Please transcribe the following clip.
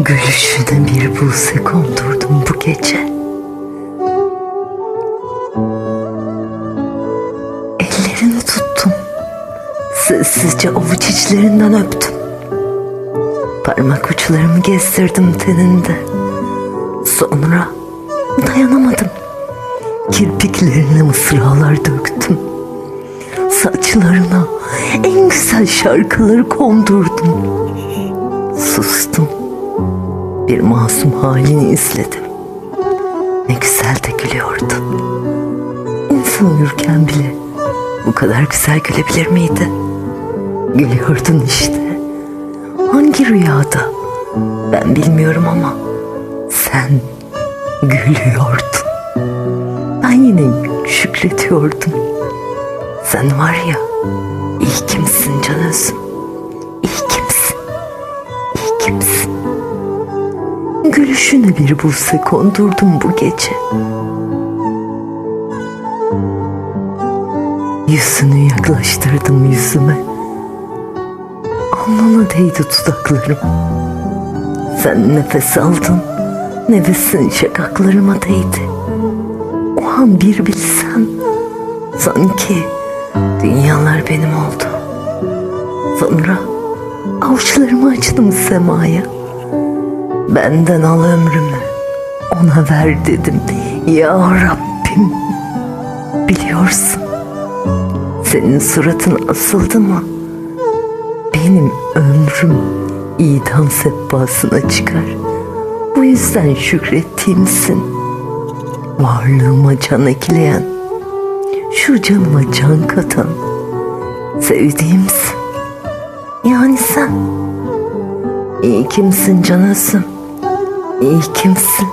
Gülüşüne bir buse kondurdum bu gece. Ellerini tuttum. Sessizce avuç içlerinden öptüm. Parmak uçlarımı gezdirdim teninde. Sonra dayanamadım. Kirpiklerine mısralar döktüm. Saçlarına en güzel şarkıları kondurdum. Sustum bir masum halini izledim. Ne güzel de gülüyordu. İnsan uyurken bile bu kadar güzel gülebilir miydi? Gülüyordun işte. Hangi rüyada? Ben bilmiyorum ama sen gülüyordun. Ben yine şükrediyordum. Sen var ya, iyi kimsin canısım. İyi kimsin. İyi kimsin. Gülüşüne bir buse kondurdum bu gece. Yüzünü yaklaştırdım yüzüme. Alnına değdi dudaklarım. Sen nefes aldın, nefesin şakaklarıma değdi. O an bir bilsen, sanki dünyalar benim oldu. Sonra avuçlarımı açtım semaya. Benden al ömrümü. Ona ver dedim. Ya Rabbim. Biliyorsun senin suratın asıldı mı? Benim ömrüm idam sehpasına çıkar. Bu yüzden şükrettiğimsin. Varlığıma can ekleyen şu canıma can katan. Sevdiğimsin. Yani sen. İyi kimsin canasım İyi kimsin?